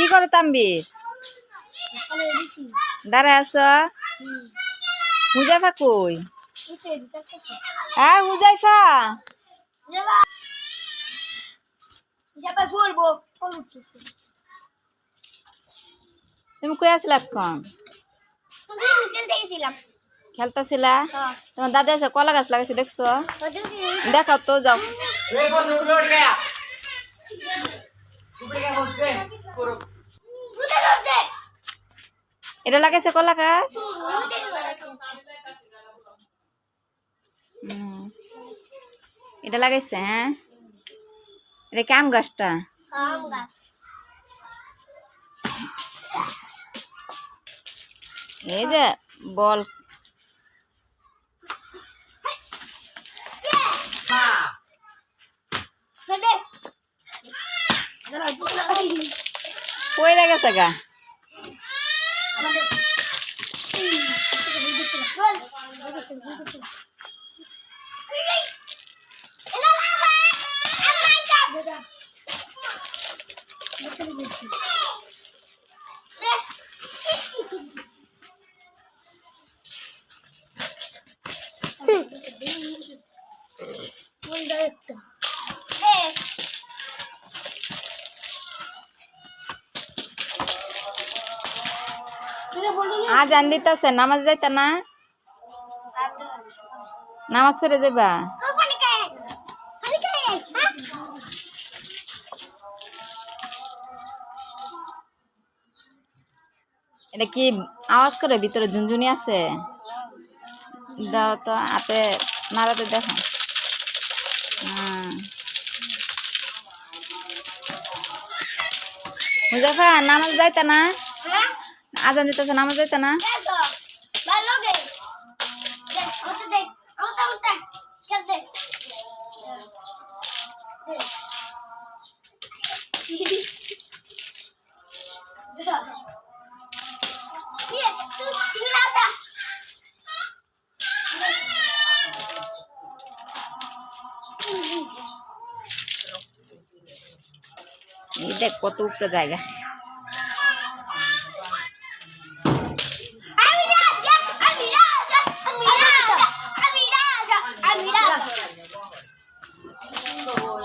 কি করো তাম্বির দাঁড়ায় আস হুজাফা কই? হ্যাঁ হুজাইফা তুমি কই আসলা খেলতে খেলতেছিলা? তোমার দাদা আছে কলা গাছ লাগাইছে দেখছ? দেখাও তো যাও। উপরে এটা লাগাইছে কলা গাছ। এটা লাগাইছে হ্যাঁ? এটা কি আম গাছটা? এই যে বল। পারছি কই গেছে গা? আমাদের বল আজ আন দিতেছে, নামাজ যাইতা না? নামাজ পড়ে যাবা হ্যাঁ এটা কি আওয়াজ করে? ভিতরে ঝুনঝুনি আছে? দাও তো, হাতে নাড়াতে দেখো। হুম মুজাফা, নামাজ যাইতা না? হ্যাঁ আজান দিতেছে নামাজ যাইতা না দেখো ভালো গে দেখ ওটা দেখ ওটা ওটা কে দেখ এই দেখ কত উপরে জায়গা